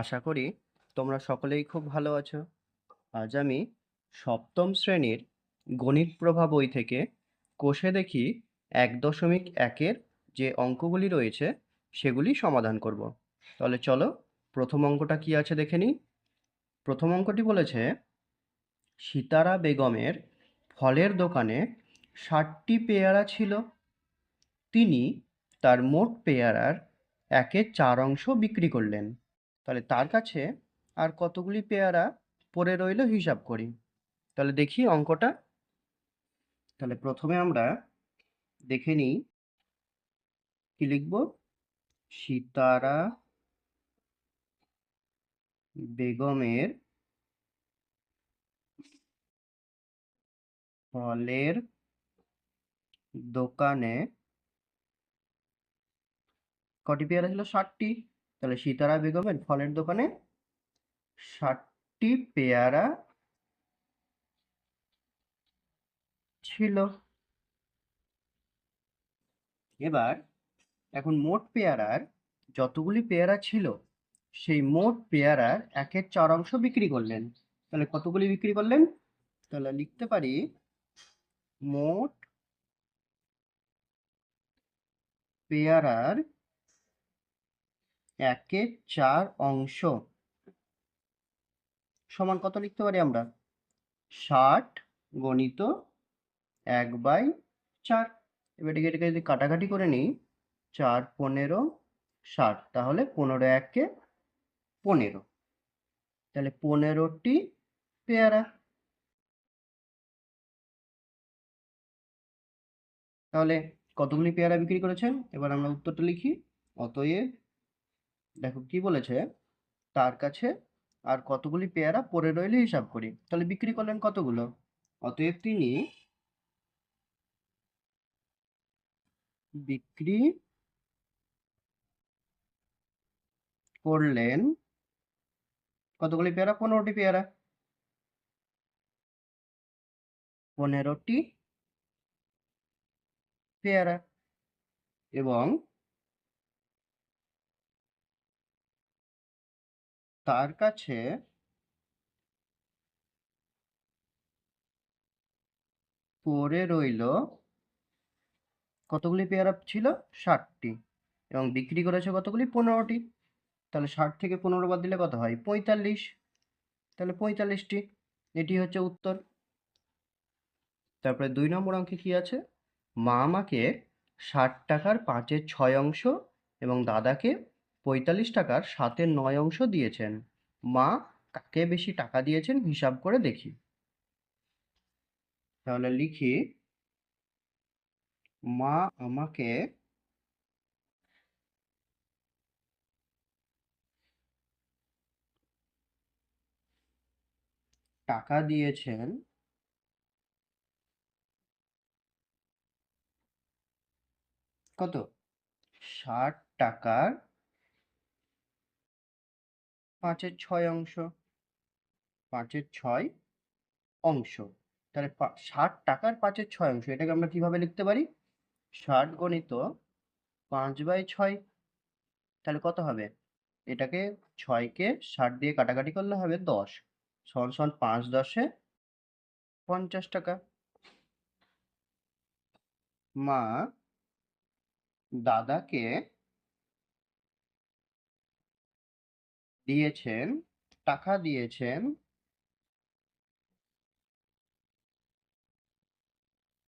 আশা করি তোমরা সকলেই খুব ভালো আছো। আজ আমি সপ্তম শ্রেণির গণিত প্রভা বই থেকে কোষে দেখি এক দশমিক একের যে অঙ্কগুলি রয়েছে, সেগুলি সমাধান করব। তাহলে চলো প্রথম অঙ্কটা কি আছে দেখে নিই। প্রথম অঙ্কটি বলেছে, সিতারা বেগমের ফলের দোকানে ষাটটি পেয়ারা ছিল। তিনি তার মোট পেয়ারার একের চার অংশ বিক্রি করলেন। তাহলে তার কাছে আর কতগুলি পেয়ারা পড়ে রইল হিসাব করি। তাহলে দেখি অঙ্কটা। তাহলে প্রথমে আমরা দেখে নিই কি লিখব? সিতারা বেগমের ফলের দোকানে কটি পেয়ারা ছিল? ষাটটি। তাহলে সীতারা বেগমের ফলের দোকানে ষাটটি পেয়ারা ছিল। এবার এখন মোট পেয়ারার যতগুলি পেয়ারা ছিল, সেই মোট পেয়ারার একের চার অংশ বিক্রি করলেন। তাহলে কতগুলি বিক্রি করলেন? তাহলে লিখতে পারি, মোট পেয়ারার একের চার অংশ। সমান কত লিখতে পারি আমরা? ষাট গণিত এক বাই চার। এবার এটাকে যদি কাটাকাটি করে নিই, চার পনেরো ষাট, তাহলে পনেরো একে পনেরো। তাহলে পনেরোটি পেয়ারা। তাহলে কতগুলি পেয়ারা বিক্রি করেছেন? এবার আমরা উত্তরটা লিখি। অতএব দেখো কি বলেছে? তার কাছে আর কতগুলি পেয়ারা পড়ে রইলে হিসাব করি। তাহলে বিক্রি করলেন কতগুলো? অতএব তিনি বিক্রি করলেন কতগুলি পেয়ারা? পনেরোটি পেয়ারা। পনেরোটি পেয়ারা। এবং তার কাছে পরে রইল কতগুলি পেয়ারা ছিল? ষাটটি। এবং বিক্রি করেছে কতগুলি? পনেরোটি। তাহলে ষাট থেকে পনেরো বাদ দিলে কত হয়? পঁয়তাল্লিশ। তাহলে পঁয়তাল্লিশটি। এটি হচ্ছে উত্তর। তারপরে দুই নম্বর অঙ্কে কি আছে? মা আমাকে ষাট টাকার পাঁচের ছয় অংশ এবং দাদাকে পঁয়তাল্লিশ টাকার সাতের নয় অংশ দিয়েছেন। মা, কাকে বেশি টাকা দিয়েছেন হিসাব করে দেখি। তাহলে লিখি, মা আমাকে টাকা দিয়েছেন কত? ষাট টাকার পাঁচের ছয় অংশ। পাঁচের ছয় অংশ। তাহলে ষাট টাকার পাঁচের ছয় অংশ, এটাকে আমরা কীভাবে লিখতে পারি? ষাট গণিত পাঁচ বাই ছয়, তাহলে কত হবে? এটাকে ছয়কে ষাট দিয়ে কাটাকাটি করলে হবে দশ। সমান সমান পাঁচ দশে পঞ্চাশ টাকা। মা, দাদাকে দিয়েছেন, টাকা দিয়েছেন।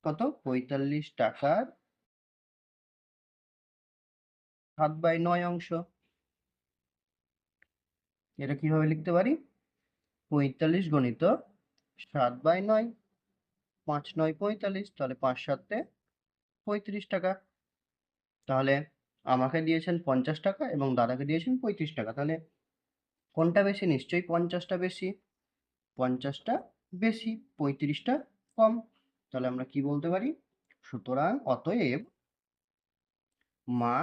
কত? পঁয়তাল্লিশ টাকার সাত বাই নয় অংশ। এটা কীভাবে লিখতে পারি? পঁয়তাল্লিশ গণিত সাত বাই নয়, পাঁচ নয় পঁয়তাল্লিশ, তাহলে পাঁচ সাতে পঁয়ত্রিশ টাকা। তাহলে আমাকে দিয়েছেন পঞ্চাশ টাকা এবং দাদাকে দিয়েছেন পঁয়ত্রিশ টাকা। তাহলে কোনটা বেশি? নিশ্চয়ই পঞ্চাশটা বেশি। পঞ্চাশটা বেশি, পঁয়ত্রিশটা কম। তাহলে আমরা কি বলতে পারি? সুতরাং অতএব মা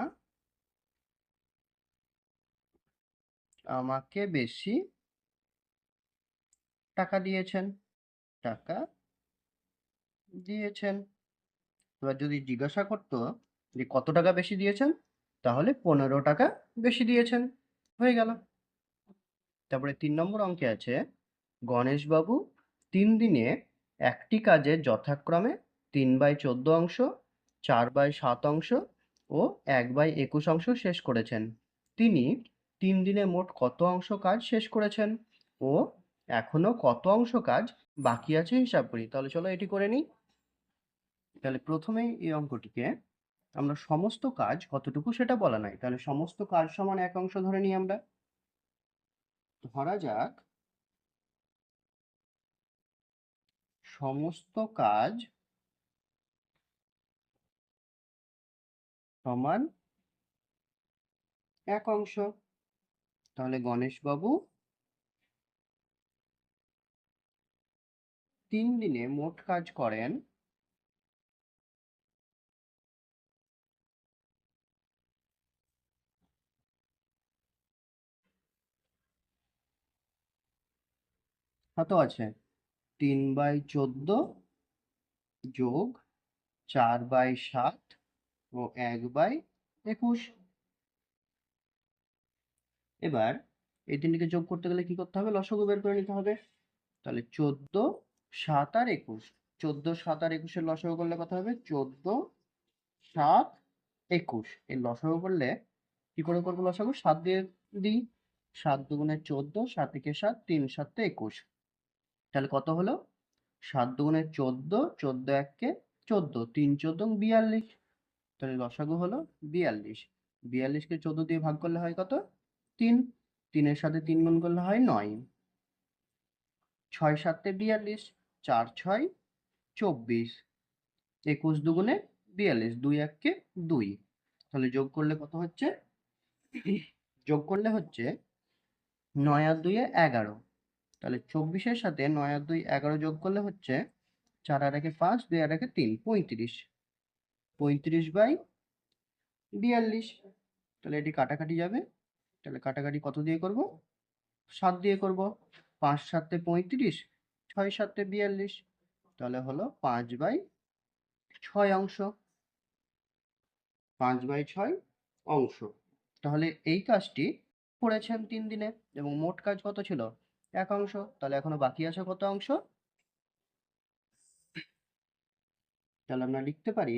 আমাকে বেশি টাকা দিয়েছেন। টাকা দিয়েছেন। এবার যদি জিজ্ঞাসা করতো যে কত টাকা বেশি দিয়েছেন? তাহলে পনেরো টাকা বেশি দিয়েছেন। হয়ে গেল। তারপরে তিন নম্বর অঙ্কে আছে, গণেশবাবু তিন দিনে একটি কাজে যথাক্রমে তিন বাই চোদ্দ অংশ, চার বাই সাত অংশ ও এক বাই একুশ অংশ শেষ করেছেন। তিনি তিন দিনে মোট কত অংশ কাজ শেষ করেছেন ও এখনও কত অংশ কাজ বাকি আছে হিসাব করি। তাহলে চলো এটি করে নিই। তাহলে প্রথমেই এই অঙ্কটিকে আমরা সমস্ত কাজ কতটুকু সেটা বলা নাই। তাহলে সমস্ত কাজ সমান এক অংশ ধরে নিই আমরা। ধরা যাক সমস্ত কাজ সমান এক অংশ। তাহলে গণেশবাবু তিন দিনে মোট কাজ করেন কত আছে। তিন বাই চোদ্দ যোগ চার বাই সাত ও এক বাই একুশ। এবার এই তিনটিকে যোগ করতে গেলে কি করতে হবে? লসাগু বের করে নিতে হবে। তাহলে চোদ্দ, সাত আর একুশ। চোদ্দ, সাত আর একুশের লসাগু করলে কত হবে? চোদ্দ, সাত, একুশ। এই লসাগু করলে কি করে করব লসাগু? সাত দিয়ে দিই। সাত দুগুণে চোদ্দ, সাত একে সাত, তিন, সাতে একুশ। তাহলে কত হলো? সাত দুগুণে চোদ্দ চোদ্দ এককে চোদ্দ, তিন চোদ্দ বিয়াল্লিশ। তাহলে লসাগু হলো বিয়াল্লিশ। বিয়াল্লিশকে চোদ্দ দিয়ে ভাগ করলে হয় কত? তিন। তিনের সাথে তিন গুণ করলে হয় নয়। ছয় সাতে বিয়াল্লিশ, চার ছয়, চব্বিশ। একুশ দুগুণে বিয়াল্লিশ, দুই এককে দুই। তাহলে যোগ করলে কত হচ্ছে? যোগ করলে হচ্ছে নয় আর দুইয়ে এগারো। তাহলে চব্বিশের সাথে নয় আর দুই এগারো যোগ করলে হচ্ছে চার আর একে পাঁচ, দুই আর একে তিন, পঁয়ত্রিশ। পঁয়ত্রিশ বাই বিয়াল্লিশ। তাহলে এটি কাটাকাটি যাবে। তাহলে কাটাকাটি কত দিয়ে করব? সাত দিয়ে করব। পাঁচ সাতে পঁয়ত্রিশ, ছয় সাতে বিয়াল্লিশ। তাহলে হলো পাঁচ বাই ছয় অংশ। পাঁচ বাই ছয় অংশ। তাহলে এই কাজটি করেছেন তিন দিনে। এবং মোট কাজ কত ছিল? এক অংশ, তাহলে এখনও বাকি আছে কত অংশ? তাহলে আমরা লিখতে পারি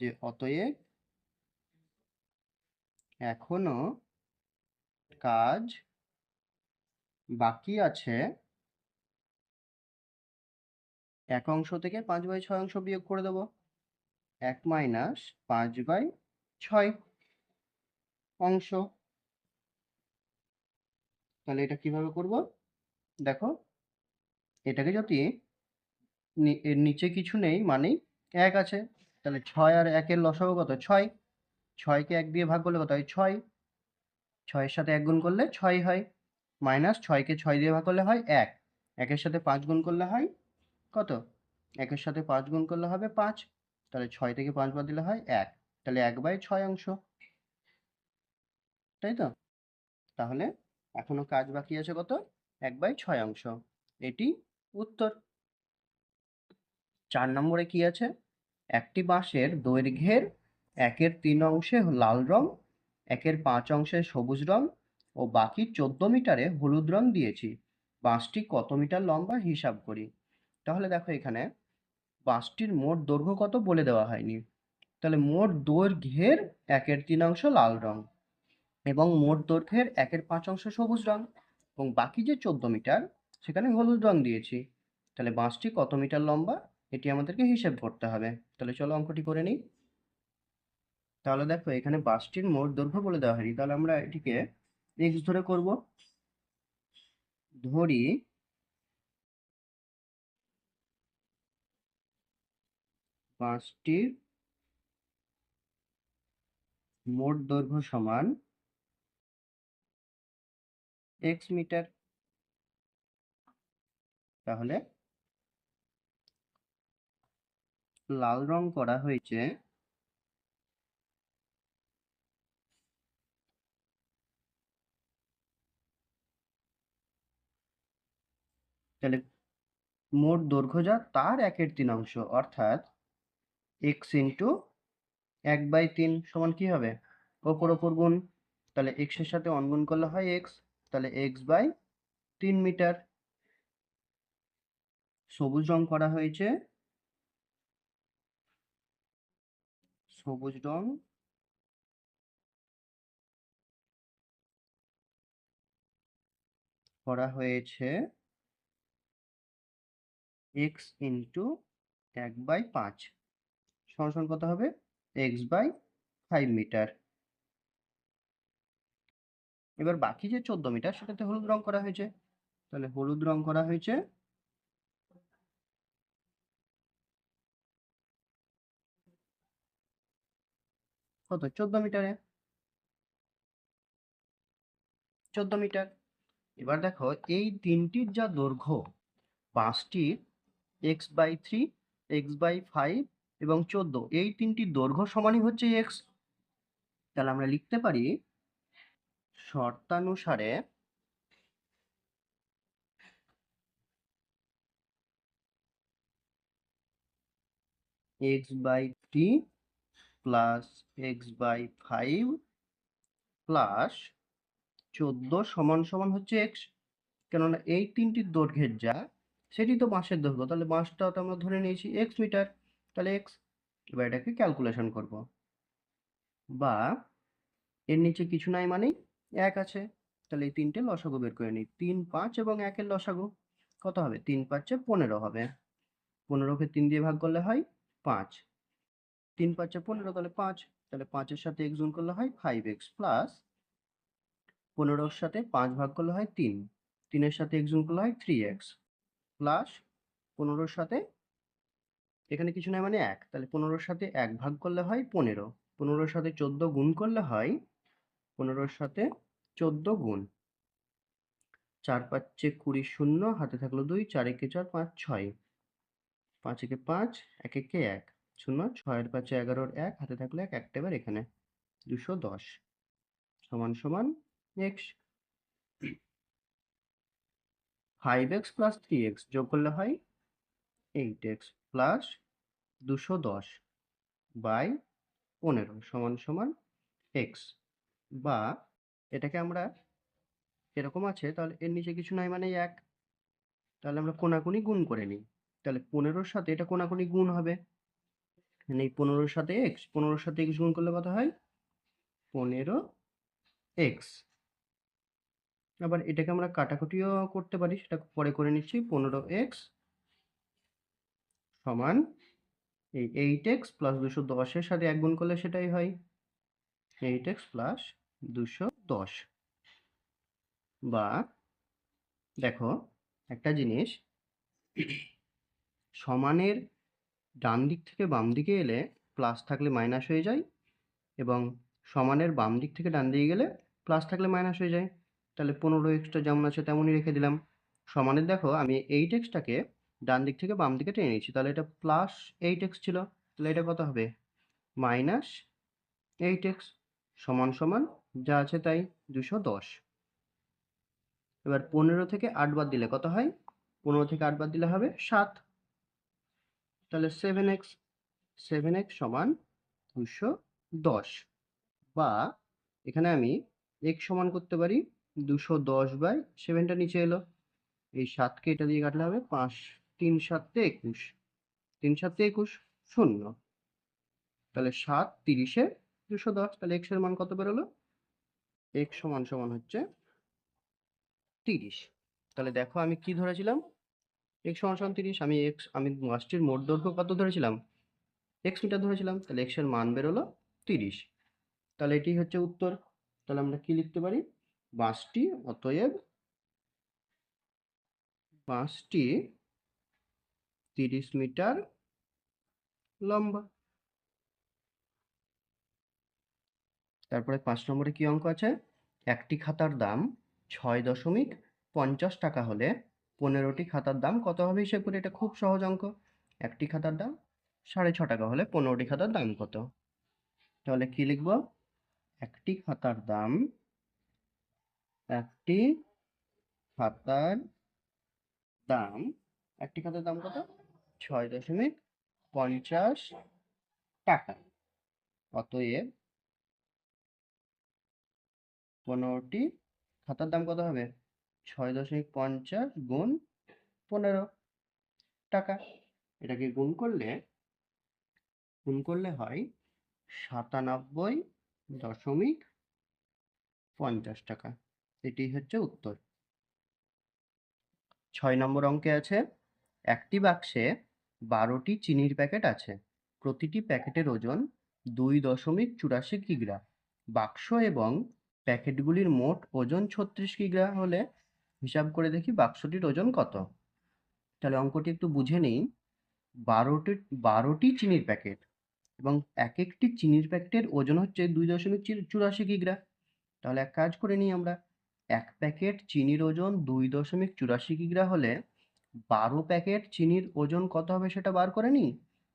যে অতএব এখনও কাজ বাকি আছে এক অংশ থেকে পাঁচ বাই ছয় অংশ বিয়োগ করে দেব। এক মাইনাস পাঁচ বাই ছয় অংশ। তাহলে এটা কীভাবে করব? দেখো, এটাকে যদি এর নিচে কিছু নেই, মানেই এক আছে। তাহলে ছয় আর একের লসাগু কত? ছয়। ছয়কে এক দিয়ে ভাগ করলে কত হয়? ছয়। ছয়ের সাথে এক গুণ করলে ছয় হয়। মাইনাস ছয়কে ছয় দিয়ে ভাগ করলে হয় এক। একের সাথে পাঁচ গুণ করলে হয় কত? একের সাথে পাঁচ গুণ করলে হবে পাঁচ। তাহলে ছয় থেকে পাঁচ বাদ দিলে হয় এক। তাহলে এক বাই ছয় অংশ। তাই তো? তাহলে এখনও কাজ বাকি আছে কত? এক বাই ছয় অংশ। এটি উত্তর। চার নম্বরে কি আছে? একটি বাঁশের দৈর্ঘ্যের একের তিন অংশে লাল রং, একের পাঁচ অংশে সবুজ রং ও বাকি চোদ্দ মিটারে হলুদ রং দিয়েছি। বাঁশটি কত মিটার লম্বা হিসাব করি। তাহলে দেখো এখানে বাঁশটির মোট দৈর্ঘ্য কত বলে দেওয়া হয়নি। তাহলে মোট দৈর্ঘ্যের একের তিন অংশ লাল রং। এবং মোট দৈর্ঘ্যের একের পাঁচ অংশ সবুজ রং এবং বাকি যে চোদ্দ মিটার, সেখানে হলুদ রং দিয়েছি। তাহলে বাঁশটি কত মিটার লম্বা? এটি আমাদেরকে হিসেব করতে হবে। তাহলে চলো অঙ্কটি করে নিই। তাহলে দেখো, এখানে বাসটির মোট দৈর্ঘ্য বলে দেওয়া হয়নি। তাহলে আমরা এটিকে এক্স ধরে করব। ধরি বাসটির মোট দৈর্ঘ্য সমান এক্স মিটার তাহলে লাল রং করা হয়েছে তাহলে মোট দৈর্ঘ্য যা, তার একের তিন অংশ, অর্থাৎ এক্স ইন্টু এক বাই তিন সমান কি হবে? ওপর ওপর গুণ, তাহলে এক্সের সাথে অন গুণ করলে হয় এক্স তাহলে এক্স বাই তিন মিটার। সবুজ রং করা হয়েছে। সবুজ রং। করা হয়েছে এক্স ইন্টু এক বাই পাঁচ। সমান কত হবে? এক্স বাই ফাইভ মিটার এবার বাকি যে চোদ্দ মিটার সেটাতে হলুদ রং করা হয়েছে। তাহলে হলুদ রং করা হয়েছে। কত? চোদ্দ মিটারে। চোদ্দ মিটার। এবার দেখো, এই তিনটির যা দৈর্ঘ্য, পাঁচটির X by three X by five এবং চোদ্দ, এই তিনটির দৈর্ঘ্য সমানই হচ্ছে এক্স তাহলে আমরা লিখতে পারি শর্তানুসারে X by three plus X by five plus চোদ্দ সমান সমান হচ্ছে এক্স কেননা এই তিনটির দৈর্ঘ্যের যা, সেটি তো মাসের দৈর্ঘ্য। তাহলে মাসটা তো আমরা ধরে নিয়েছি এক্স মিটার। তাহলে এক্স এবার এটাকে ক্যালকুলেশন করব। বা এর নিচে কিছু নাই মানেই এক আছে। তাহলে এই তিনটে লসাগু বের করে নিই। তিন, পাঁচ এবং একের লসাগু কত হবে? তিন, পাঁচে পনেরো হবে। পনেরোকে তিন দিয়ে ভাগ করলে হয় পাঁচ। তিন, পাঁচে পনেরো, তাহলে পাঁচ। তাহলে পাঁচের সাথে এক্স গুণ করলে হয় ফাইভ এক্স প্লাস পনেরোর সাথে পাঁচ ভাগ করলে হয় তিন। তিনের সাথে এক্স গুণ করলে হয় থ্রি এক্স প্লাস পনেরোর সাথে এখানে কিছু নয় মানে এক। তাহলে পনেরোর সাথে এক ভাগ করলে হয় পনেরো। পনেরোর সাথে চোদ্দ গুণ করলে হয় পনেরোর সাথে চোদ্দ গুণ। চার পাঁচে কুড়ি শূন্য, হাতে থাকল দুই, চার একে চার, পাঁচ, ছয়। পাঁচ একে পাঁচ, এক একে এক। শূন্য, ছয়ের পাঁচে এগারোর এক, হাতে থাকল এক, একটা এবার এখানে দুশো দশ। সমান সমান X five X plus three X যোগ করলে হয় এইট এক্স প্লাস দুশো দশ বাই পনেরো। সমান সমান এক্স বা এটাকে আমরা এরকম আছে, তাহলে এর নিচে কিছু নাই মানে এক। তাহলে আমরা কোনাকুনি গুণ করে নিই। তাহলে পনেরোর সাথে এটা কোনাকুনি গুণ হবে। মানে এই পনেরোর সাথে এক্স পনেরোর সাথে এক্স গুণ করলে কত হয়? পনেরো এক্স আবার এটাকে আমরা কাটাকুটিও করতে পারি, সেটা পরে করে নিচ্ছি। পনেরো এক্স সমান এই এইট এক্স প্লাস দুশো দশের সাথে এক গুণ করলে সেটাই হয়। এইট এক্স প্লাস দুশো দশ। বা দেখো একটা জিনিস, সমানের ডান দিক থেকে বাম দিকে এলে প্লাস থাকলে মাইনাস হয়ে যায় এবং সমানের বাম দিক থেকে ডান দিকে গেলে প্লাস থাকলে মাইনাস হয়ে যায়। তাহলে পনেরো এক্সটা যেমন আছে তেমনই রেখে দিলাম। সমানের দেখো আমি এইট এক্সটাকে ডান দিক থেকে বাম দিকে টেনে নিচ্ছি তাহলে এটা প্লাস এইট এক্স ছিল। তাহলে এটা কত হবে? মাইনাস এইট এক্স সমান সমান যা আছে তাই দুশো দশ। এবার পনেরো থেকে আট বাদ দিলে কত হয়? পনেরো থেকে আট বাদ দিলে হবে সাত। তাহলে সেভেন এক্স সেভেন এক্স সমান দুশো দশ। বা এখানে আমি এক্স সমান করতে পারি দুশো দশ বাই সেভেনটা নিচে এলো। এই সাতকে এটা দিয়ে কাটলে হবে পাঁচ, তিন সাতে একুশ। তিন সাতে একুশ, শূন্য। তাহলে সাত তিরিশে দুশো দশ। তাহলে এক্সের মান কত বেরোলো? এক্স সমান সমান হচ্ছে তিরিশ। তাহলে দেখো আমি কি ধরেছিলাম? এক্স সমান সমান তিরিশ, আমি এক্স আমি মাসটির মোট দৈর্ঘ্য কত ধরেছিলাম? এক্স মিটার ধরেছিলাম, তাহলে এক্সের মান বেরোলো তিরিশ। তাহলে এটি হচ্ছে উত্তর। তাহলে আমরা কি লিখতে পারি? বাঁশটি অতএব বাঁশটি তিরিশ মিটার লম্বা। তারপরে পাঁচ নম্বরে কি অঙ্ক আছে? একটি খাতার দাম ছয় দশমিক পঞ্চাশ টাকা হলে পনেরোটি খাতার দাম কত হবে হিসেব করে? এটা খুব সহজ অঙ্ক। একটি খাতার দাম সাড়ে ছ টাকা হলে পনেরোটি খাতার দাম কত? তাহলে কি লিখব? একটি খাতার দাম একটি খাতার দাম একটি খাতার দাম কত? ছয় দশমিক পঞ্চাশ টাকা। অতএব পনেরোটি খাতার দাম কত হবে? ছয় দশমিক পঞ্চাশ গুণ পনেরো টাকা। এটাকে গুণ করলে গুণ করলে হয় সাতানব্বই দশমিক পঞ্চাশ টাকা। এটি হচ্ছে উত্তর। ছয় নম্বর অঙ্কে আছে, একটি বাক্সে বারোটি চিনির প্যাকেট আছে। প্রতিটি প্যাকেটের ওজন দুই দশমিক চুরাশি কিগ্রা। বাক্স এবং প্যাকেটগুলির মোট ওজন ছত্রিশ কিগ্রা হলে হিসাব করে দেখি বাক্সটির ওজন কত। তাহলে অঙ্কটি একটু বুঝে নিই। বারোটি বারোটি চিনির প্যাকেট এবং এক একটি চিনির প্যাকেটের ওজন হচ্ছে দুই দশমিক চুরাশি কিগ্রা। তাহলে এক কাজ করে নিই আমরা। এক প্যাকেট চিনির ওজন দুই দশমিক চুরাশি কিগ্রা হলে বারো প্যাকেট চিনির ওজন কত হবে সেটা বার করে নিই।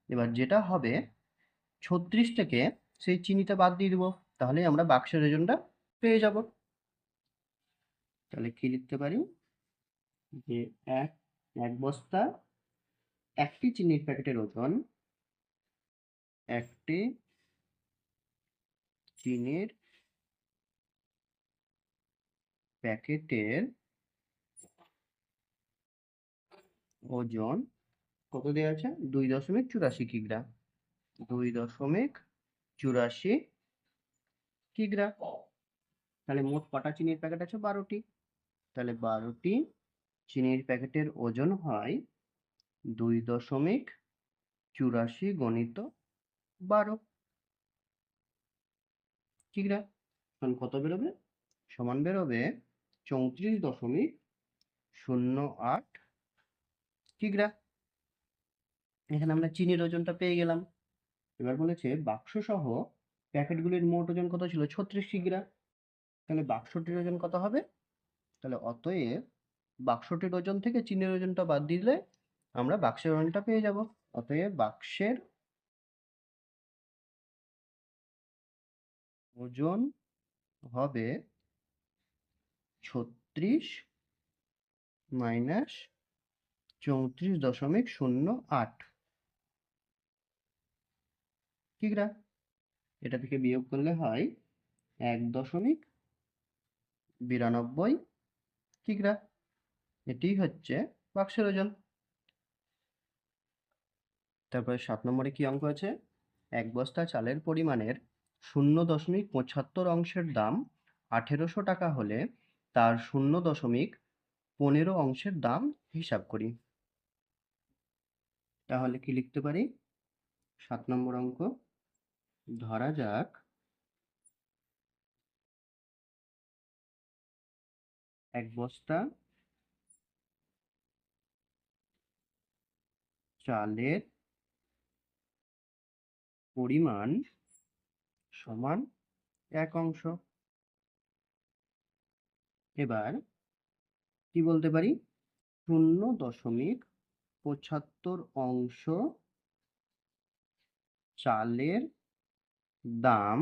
এবার যেটা হবে, ছত্রিশ থেকে সেই চিনিটা বাদ দিয়ে দেবো। তাহলে আমরা বাক্সের ওজনটা পেয়ে যাব। তাহলে কি লিখতে পারি? যে এক এক বস্তা একটি চিনির প্যাকেটের ওজন একটি চিনির প্যাকেটের ওজন কত দেওয়া আছে? দুই দশমিক চুরাশি কিগ্রা। দুই দশমিক চুরাশি কিগ্রা। তাহলে মোট কটা চিনির প্যাকেট আছে? বারোটি। তাহলে বারোটি চিনির প্যাকেটের ওজন হয় দুই দশমিক চুরাশি গণিত বারো। কিগ্রা এখন কত বেরোবে? সমান বেরোবে চৌত্রিশ দশমিক শূন্য আট। কিগ্রা এখানে আমরা চিনির ওজনটা পেয়ে গেলাম। এবার বলেছে বাক্স সহ প্যাকেটগুলির মোট ওজন কত ছিল? ছত্রিশ কিগ্রা তাহলে বাক্সটির ওজন কত হবে? তাহলে অতএব বাক্সটির ওজন থেকে চিনির ওজনটা বাদ দিলে আমরা বাক্সের ওজনটা পেয়ে যাব। অতএব বাক্সের ওজন হবে ছত্রিশ মাইনাস চৌত্রিশ দশমিক শূন্য আট। কিগ্রা এটা থেকে বিয়োগ করলে হয় এক দশমিক বিরানব্বই কিগ্রা এটি হচ্ছে বাক্সের ওজন। তারপরে সাত নম্বরে কি অঙ্ক আছে? এক বস্তা চালের পরিমাণের শূন্য দশমিক পঁচাত্তর অংশের দাম আঠেরোশো টাকা হলে তার শূন্য দশমিক পনেরো অংশের দাম হিসাব করি। তাহলে কি লিখতে পারি? সাত নম্বর অঙ্ক। ধরা যাক এক বস্তা চালের পরিমাণ সমান এক অংশ। এবার কি বলতে পারি? শূন্য দশমিক পঁচাত্তর অংশ চালের দাম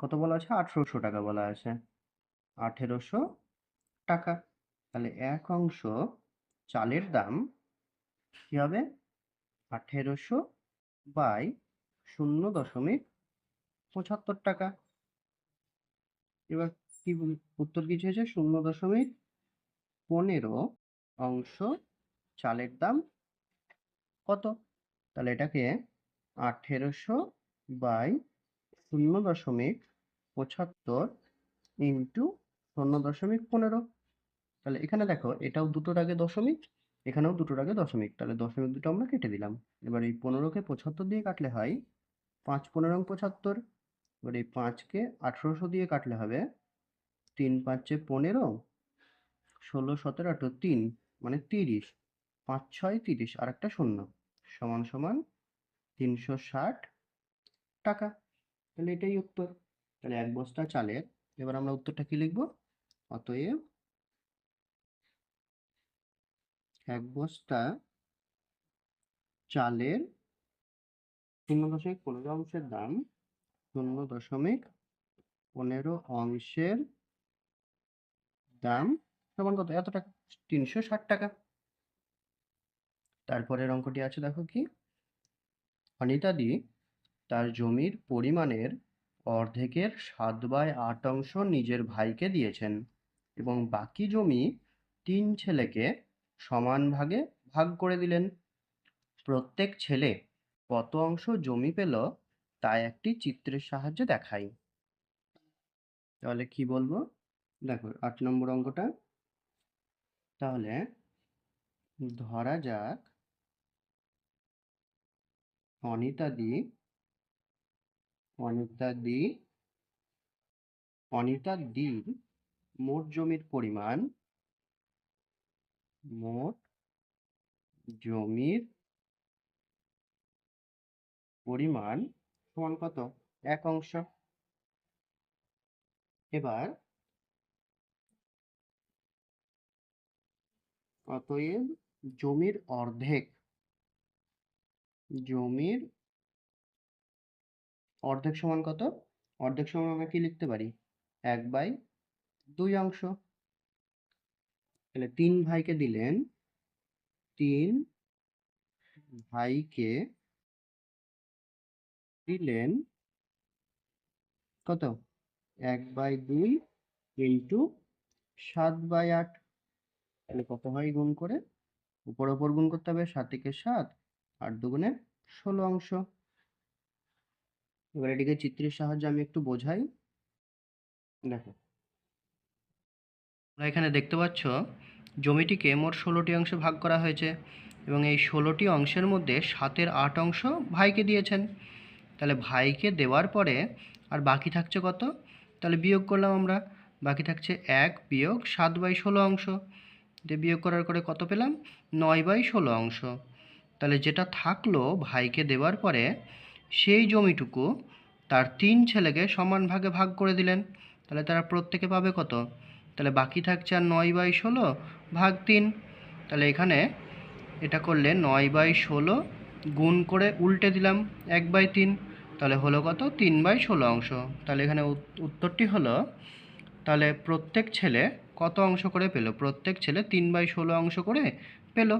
কত বলা আছে? আঠেরোশো টাকা বলা আছে। আঠেরোশো টাকা। তাহলে এক অংশ চালের দাম কি হবে? আঠেরোশো বাই শূন্য দশমিক পঁচাত্তর টাকা। এবার কি উত্তর কি হয়েছে? শূন্য দশমিক পনেরো অংশ চালের দাম কত? তাহলে এটাকে আঠেরোশো বাই শূন্য দশমিক পঁচাত্তর ইন্টু শূন্য দশমিক পনেরো। তাহলে এখানে দেখো, এটাও দুটোর আগে দশমিক, এখানেও দুটোর আগে দশমিক। তাহলে দশমিক দুটো আমরা কেটে দিলাম। এবার এই পনেরোকে পঁচাত্তর দিয়ে কাটলে হয় পাঁচ পনেরো পঁচাত্তর। এবার এই পাঁচকে আঠেরোশো দিয়ে কাটলে হবে তিন পাঁচে পনেরো, ষোলো সতেরো আঠেরো তিন মানে তিরিশ। পাঁচ ছয় তিরিশ আর একটা শূন্য। সমান সমান তিনশো ষাট টাকা। তাহলে এটাই উত্তর। তাহলে এক বস্তা চালের। এবার আমরা উত্তরটা কি লিখব? অতএব এক বস্তা চালের শূন্য দশমিক পনেরো অংশের দাম, শূন্য দশমিক পনেরো অংশের দাম, সমান কত? এত টাকা তিনশো ষাট টাকা। তারপরের অঙ্কটি আছে, দেখো কি? অনিতাদি তার জমির পরিমাণের অর্ধেকের সাত বাই আট অংশ নিজের ভাইকে দিয়েছেন এবং বাকি জমি তিন ছেলেকে সমান ভাগে ভাগ করে দিলেন। প্রত্যেক ছেলে কত অংশ জমি পেল তা একটি চিত্রের সাহায্যে দেখাই। তাহলে কি বলব? দেখো, আট নম্বর অঙ্কটা। তাহলে ধরা যাক অনিতাদি অনিতাদি অনিতাদির মোট জমির পরিমাণ মোট জমির পরিমাণ সমান কত? এক অংশ। এবার অতএব জমির অর্ধেক জমির অর্ধেক সমান কত? অর্ধেক সমান আমরা কি লিখতে পারি? এক বাই দুই অংশ। তাহলে তিন ভাইকে দিলেন। তিন ভাইকে দিলেন কত? এক বাই দুই ইন্টু সাত বাই আট। তাহলে কত হয় গুণ করে? উপর ওপর গুণ করতে হবে সাত থেকে সাত, আট দুগুণে ষোলো অংশ। এবার এটিকে চিত্রের সাহায্যে আমি একটু বোঝাই। দেখো তোমরা এখানে দেখতে পাচ্ছ, জমিটিকে মোট ষোলোটি অংশে ভাগ করা হয়েছে এবং এই ষোলোটি অংশের মধ্যে সাতের আট অংশ ভাইকে দিয়েছেন। তাহলে ভাইকে দেওয়ার পরে আর বাকি থাকছে কত? তাহলে বিয়োগ করলাম আমরা। বাকি থাকছে এক বিয়োগ সাত বাই ষোলো অংশ। দিয়ে বিয়োগ করার পরে কত পেলাম? নয় বাই ষোলো অংশ। তাহলে যেটা থাকল ভাইকে দেওয়ার পরে সেই জমিটুকু তার তিন ছেলেকে সমান ভাগে ভাগ করে দিলেন। তাহলে তারা প্রত্যেকে পাবে কত? তাহলে বাকি থাকছে আর নয় বাই ষোলো ভাগ তিন। তাহলে এখানে এটা করলে নয় বাই ষোলো গুণ করে উল্টে দিলাম এক বাই তিন। তাহলে হলো কত? তিন বাই ষোলো অংশ। তাহলে এখানে উত- উত্তরটি হলো, তাহলে প্রত্যেক ছেলে কত অংশ করে পেল? প্রত্যেক ছেলে তিন বাই ষোলো অংশ করে পেল।